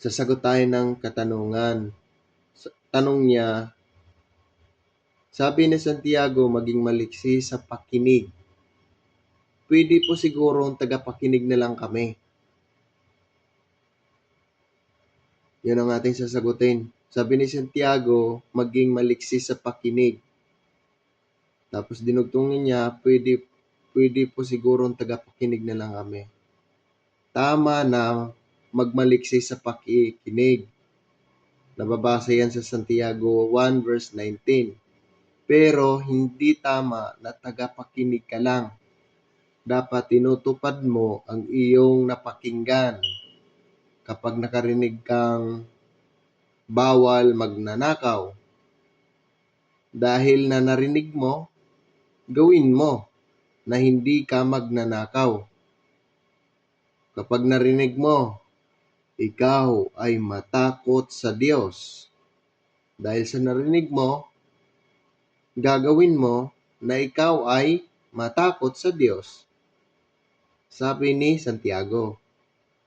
sasagot tayo ng katanungan. Tanong niya, sabi ni Santiago, maging maliksi sa pakinig. Pwede po siguro tagapakinig na lang kami. Yan ang ating sasagutin. Sabi ni Santiago, maging maliksi sa pakinig. Tapos dinugtungin niya, pwede, pwede po siguro tagapakinig na lang kami. Tama na magmaliksi sa pakikinig. Nababasa yan sa Santiago 1 verse 19. Pero hindi tama na tagapakinig ka lang. Dapat tinutupad mo ang iyong napakinggan. Kapag nakarinig kang bawal magnanakaw, dahil na narinig mo, gawin mo na hindi ka magnanakaw. Kapag narinig mo, ikaw ay matakot sa Diyos. Dahil sa narinig mo, gagawin mo na ikaw ay matakot sa Diyos. Sabi ni Santiago,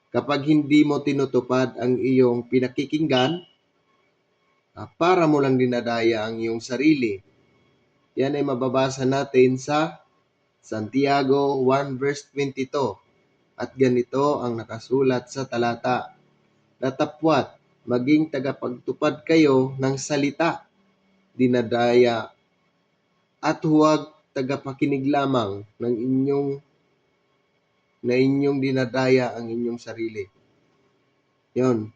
kapag hindi mo tinutupad ang iyong pinakikinggan, ah, para mo lang dinadaya ang iyong sarili. Yan ay mababasa natin sa Santiago 1 verse 22. At ganito ang nakasulat sa talata. Datapwat, maging tagapagtupad kayo ng salita, dinadaya, at huwag tagapakinig lamang ng inyong na inyong dinadaya ang inyong sarili. Yon.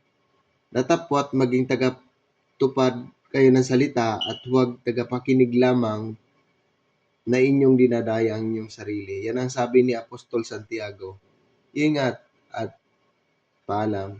Datapwat maging tagatupad kayo ng salita at huwag tagapakinig lamang na inyong dinadaya ang inyong sarili. Yan ang sabi ni Apostol Santiago. Ingat at paalam.